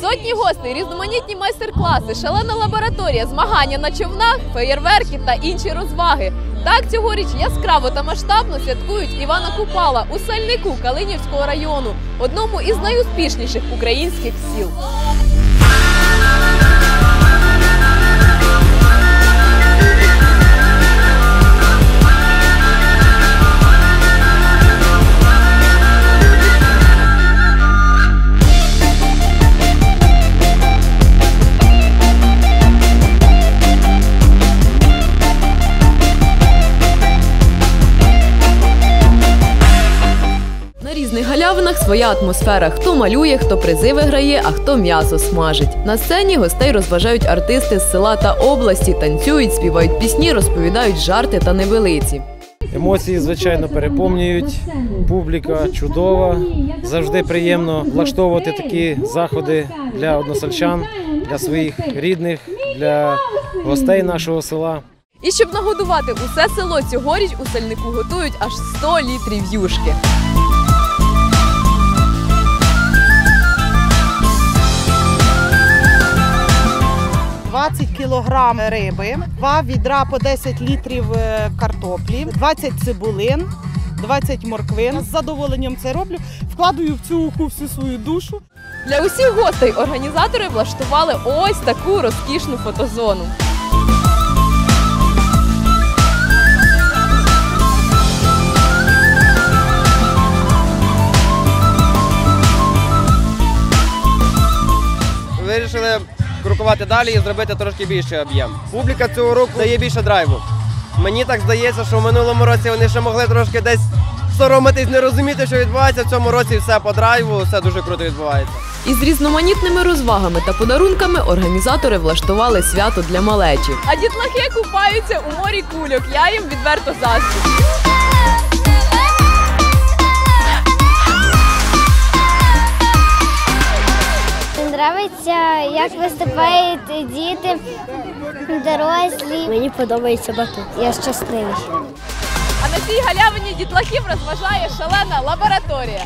Сотні гостей, різноманітні майстер-класи, шалена лабораторія, змагання на човнах, феєрверки та інші розваги. Так цьогоріч яскраво та масштабно святкують Івана Купала у сальнику Калинівського району, одному із найуспішніших українських сіл. Різних галявинах своя атмосфера. Хто малює, хто призи виграє, а хто м'ясо смажить. На сцені гостей розважають артисти з села та області, танцюють, співають пісні, розповідають жарти та невелиці. Емоції, звичайно, переповнюють. Публіка чудова. Завжди приємно влаштовувати такі заходи для односельчан, для своїх рідних, для гостей нашого села. І щоб нагодувати усе село цьогоріч у сальнику готують аж 100 літрів юшки. – 20 кілограм риби, 2 відра по 10 літрів е, картоплі, 20 цибулин, 20 морквин. З задоволенням це роблю. Вкладаю в цю уху всю свою душу. Для усіх гостей організатори влаштували ось таку розкішну фотозону. вирішили крокувати далі і зробити трошки більший об'єм. Публіка цього року дає більше драйву. Мені так здається, що в минулому році вони ще могли трошки десь соромитись, не розуміти, що відбувається. В цьому році все по драйву, все дуже круто відбувається. Із різноманітними розвагами та подарунками організатори влаштували свято для малечі. А дітлахи купаються у морі кульок. Я їм відверто заздрю. Подобається, як виступають діти, дорослі. Мені подобається батут. Я щасливий. А на цій галявині дітлахів розважає шалена лабораторія.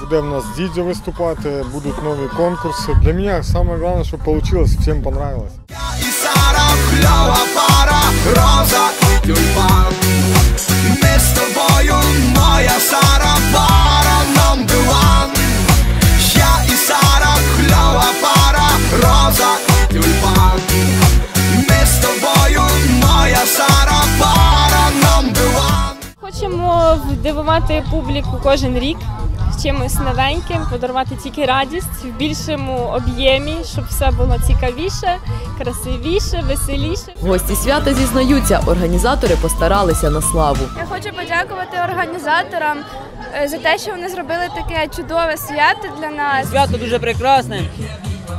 Буде в нас дідзьо виступати, будуть нові конкурси. Для мене саме головне, щоб вийшло, всім понравилось. Сара кльова пара, роза тюльпан. Ми з тобою, моя Сара, пара number one. Я і Сара, кльова пара, роза і. Ми з тобою, моя Сара, пара one. Хочемо здивувати публіку кожен рік чимось новеньким, подарувати тільки радість в більшому об'ємі, щоб все було цікавіше, красивіше, веселіше. Гості свята зізнаються, організатори постаралися на славу. Я хочу подякувати організаторам е, за те, що вони зробили таке чудове свято для нас. Свято дуже прекрасне,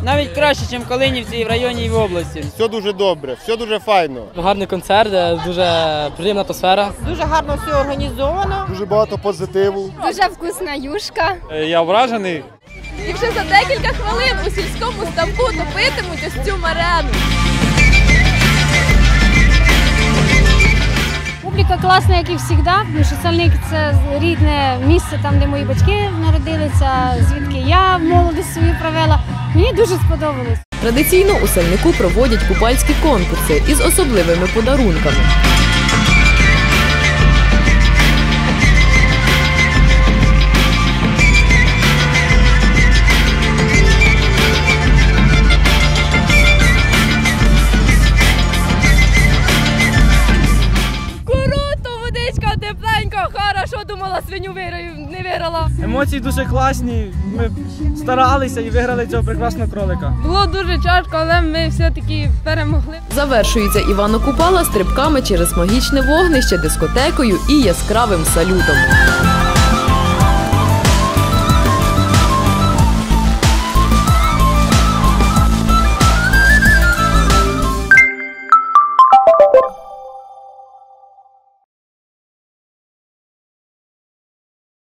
навіть краще, ніж в Калинівці і в районі і в області. Все дуже добре, все дуже файно. Гарний концерт, е, дуже приємна атмосфера. Дуже гарно все організовано. Дуже багато позитиву. Дуже вкусна юшка. Я вражений. І вже за декілька хвилин у сільському ставку топитимуть ось цю марену. Публіка класна, як і завжди, тому що Сальник це рідне місце, там, де мої батьки народилися, звідки я молодість свою провела. Мені дуже сподобалось. Традиційно у сальнику проводять купальські конкурси із особливими подарунками. Круто, водичка тепленька, хорошо думала, свиню виграю, не виграла. Емоції дуже класні. Ми старалися і виграли цього прекрасного кролика. Було дуже тяжко, але ми все-таки перемогли. Завершується Івано Купала стрибками через магічне вогнище, дискотекою і яскравим салютом.